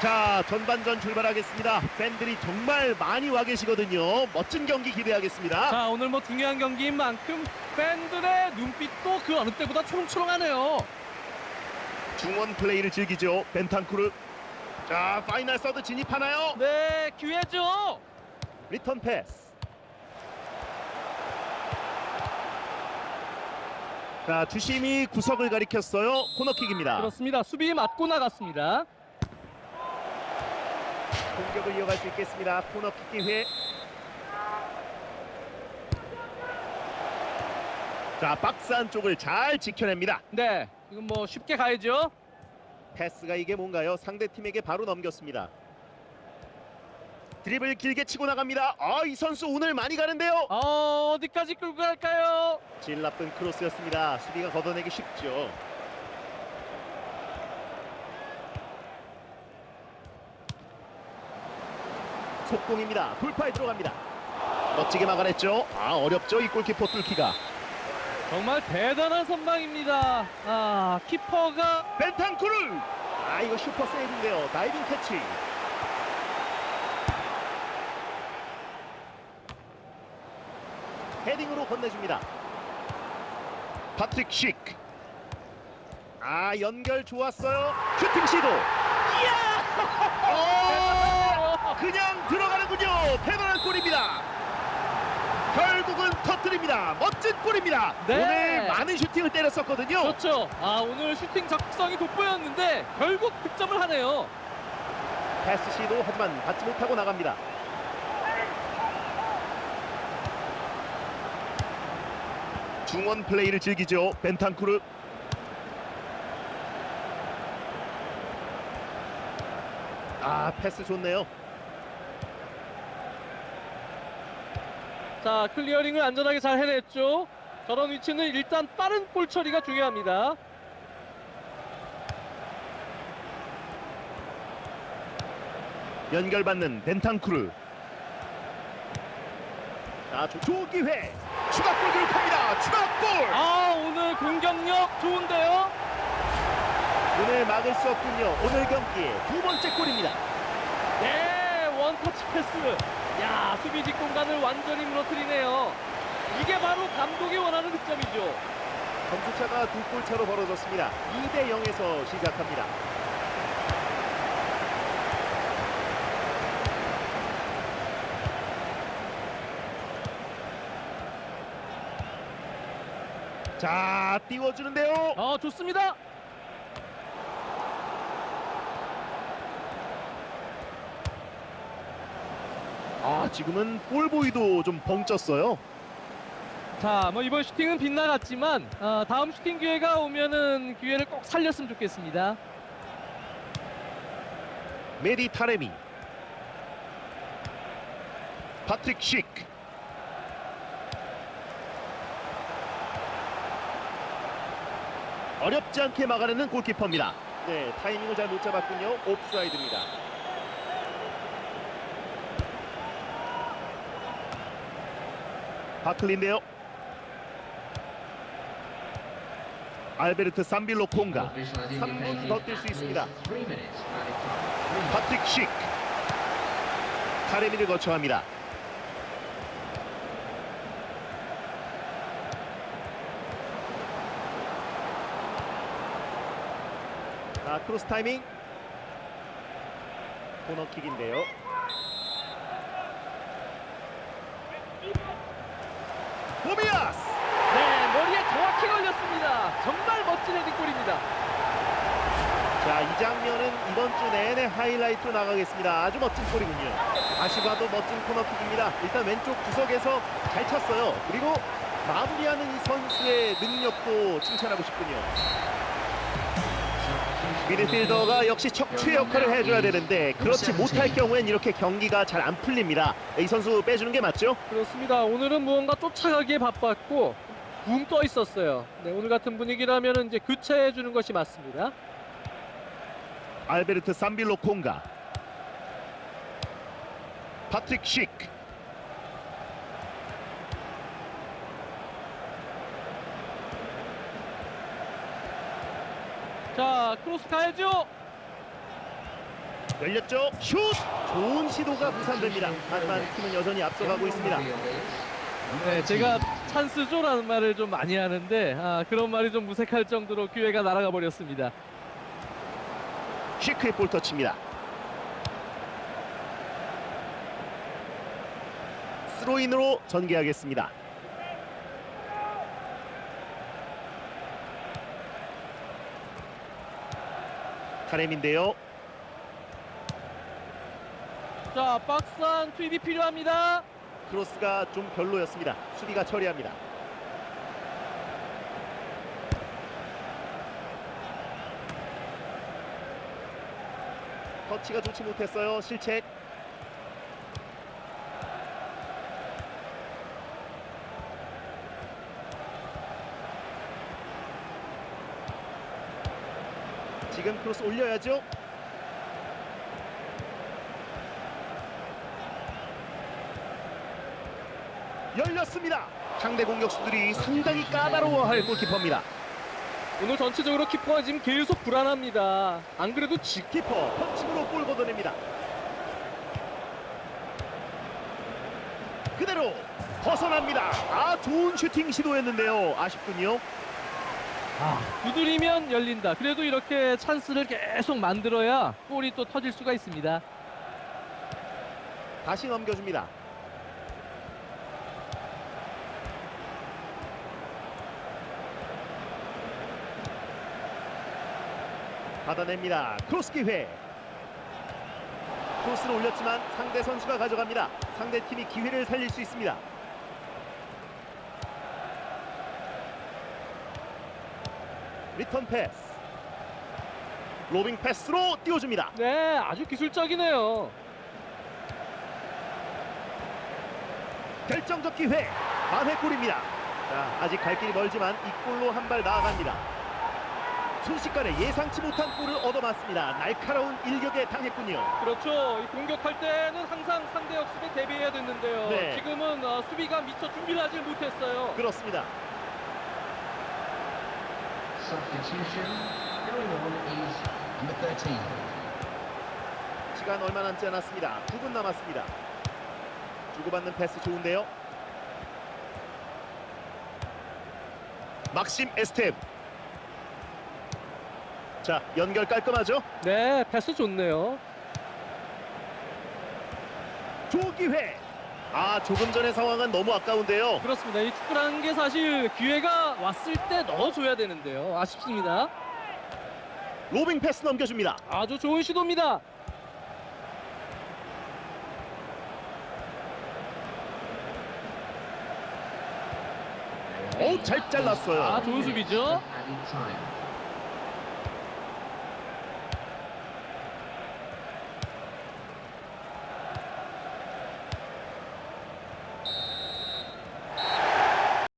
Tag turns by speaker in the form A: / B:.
A: 자 전반전 출발하겠습니다. 팬들이 정말 많이 와 계시거든요. 멋진 경기 기대하겠습니다.
B: 자 오늘 뭐 중요한 경기인 만큼 팬들의 눈빛도 그 어느 때보다 초롱초롱하네요.
A: 중원 플레이를 즐기죠. 벤탄쿠르. 자 파이널 서드 진입하나요?
B: 네 기회죠.
A: 리턴 패스. 자 주심이 구석을 가리켰어요. 코너킥입니다.
B: 그렇습니다. 수비 맞고 나갔습니다.
A: 공격을 이어갈 수 있겠습니다. 코너킥 기회. 자 박스 안쪽을 잘 지켜냅니다.
B: 네 이건 뭐 쉽게 가야죠.
A: 패스가 이게 뭔가요? 상대 팀에게 바로 넘겼습니다. 드리블 길게 치고 나갑니다. 아 이 선수 오늘 많이 가는데요.
B: 어 어디까지 끌고 갈까요?
A: 질 나쁜 크로스였습니다. 수비가 걷어내기 쉽죠. 속공입니다. 돌파에 들어갑니다. 멋지게 막아냈죠. 아 어렵죠 이 골키퍼 뚫기가.
B: 정말 대단한 선방입니다. 아 키퍼가
A: 벤탄쿠르. 아 이거 슈퍼 세이브인데요. 다이빙 캐치. 헤딩으로 건네줍니다. 파트릭 식. 아 연결 좋았어요. 슈팅 시도. 이야! 어, 그냥 들어가는군요. 페널 골입니다. 터뜨립니다. 멋진 골입니다.
B: 네.
A: 오늘 많은 슈팅을 때렸었거든요.
B: 그렇죠. 아 오늘 슈팅 적성이 돋보였는데 결국 득점을 하네요.
A: 패스 시도 하지만 받지 못하고 나갑니다. 중원 플레이를 즐기죠. 벤탄쿠르. 아 패스 좋네요.
B: 자 클리어링을 안전하게 잘 해냈죠. 저런 위치는 일단 빠른 볼 처리가 중요합니다.
A: 연결받는 벤탄쿠르. 자 조- 좋은 기회. 추가골 기록합니다. 추가골.
B: 아 오늘 공격력 좋은데요.
A: 오늘 막을 수 없군요. 오늘 경기의 두 번째 골입니다.
B: 네원 터치 패스. 야 수비 뒷공간을 완전히 무너뜨리네요. 이게 바로 감독이 원하는 득점이죠.
A: 점수차가 두 골 차로 벌어졌습니다. 2대 0에서 시작합니다. 자, 띄워주는데요.
B: 어 좋습니다.
A: 지금은 볼보이도 좀 벙쪘어요.
B: 자, 뭐 이번 슈팅은 빗나갔지만 어, 다음 슈팅 기회가 오면은 기회를 꼭 살렸으면 좋겠습니다.
A: 메디 타레미. 파트릭 식. 어렵지 않게 막아내는 골키퍼입니다. 네, 타이밍을 잘 못 잡았군요. 옵사이드입니다. 바클린데요. 알베르트 삼빌로 콩가. 3분 더 뛸 수 있습니다. 파트릭 식. 타레미를 거쳐합니다. 자, 크로스 타이밍. 코너킥인데요. 보미아스!
B: 네, 머리에 정확히 걸렸습니다. 정말 멋진 헤딩골입니다.
A: 자, 이 장면은 이번 주 내내 하이라이트로 나가겠습니다. 아주 멋진 골이군요. 다시 봐도 멋진 코너킥입니다. 일단 왼쪽 구석에서 잘 찼어요. 그리고 마무리하는 이 선수의 능력도 칭찬하고 싶군요. 미드필더가 역시 척추의 역할을 해줘야 되는데 그렇지 못할 경우엔 이렇게 경기가 잘 안 풀립니다. 이 선수 빼주는 게 맞죠?
B: 그렇습니다. 오늘은 무언가 쫓아가기에 바빴고 붕 떠 있었어요. 네, 오늘 같은 분위기라면 이제 교체해 주는 것이 맞습니다.
A: 알베르트 삼빌로 콩가 파트릭 식
B: 자, 크로스 가야죠.
A: 열렸죠. 슛! 좋은 시도가 무산됩니다. 하지만 팀은 여전히 앞서가고 있습니다.
B: 네, 제가 찬스죠라는 말을 좀 많이 하는데 아, 그런 말이 좀 무색할 정도로 기회가 날아가 버렸습니다.
A: 쉬크의 볼 터치입니다. 스로인으로 전개하겠습니다. 카렘인데요.
B: 자, 박스한 투입이 필요합니다.
A: 크로스가 좀 별로였습니다. 수비가 처리합니다. 터치가 좋지 못했어요. 실책. 지금 크로스 올려야죠. 열렸습니다. 상대 공격수들이 상당히 까다로워할 골키퍼입니다.
B: 오늘 전체적으로 키퍼가 지금 계속 불안합니다. 안 그래도 지,
A: 키퍼 펀칭으로 골 걷어냅니다. 그대로 벗어납니다. 아 좋은 슈팅 시도였는데요. 아쉽군요.
B: 아, 두드리면 열린다. 그래도 이렇게 찬스를 계속 만들어야 골이 또 터질 수가 있습니다.
A: 다시 넘겨줍니다. 받아냅니다. 크로스 기회. 크로스를 올렸지만 상대 선수가 가져갑니다. 상대 팀이 기회를 살릴 수 있습니다. 리턴 패스. 로빙 패스로 띄워줍니다.
B: 네, 아주 기술적이네요.
A: 결정적 기회 만회골입니다 자, 아직 갈 길이 멀지만 이 골로 한 발 나아갑니다 순식간에 예상치 못한 골을 얻어맞습니다 날카로운 일격에 당했군요
B: 그렇죠. 이 공격할 때는 항상 상대 역습에 대비해야 됐는데요.
A: 네.
B: 지금은 어, 수비가 미처 준비를 하지 못했어요.
A: 그렇습니다
C: Substitution. Going on is number 13.
A: 시간 얼마 남지 않았습니다 9분 남았습니다 주고받는 패스 좋은데요 막심 에스텝 자 연결 깔끔하죠
B: 네, 패스 좋네요.
A: 좋은 기회 아 조금 전의 상황은 너무 아까운데요
B: 그렇습니다. 이 축구라는 게 사실 기회가 왔을 때 넣어줘야 되는데요. 아쉽습니다.
A: 로빙 패스 넘겨줍니다
B: 아주 좋은 시도입니다.
A: 오, 잘 잘랐어요.
B: 아, 좋은 수비죠.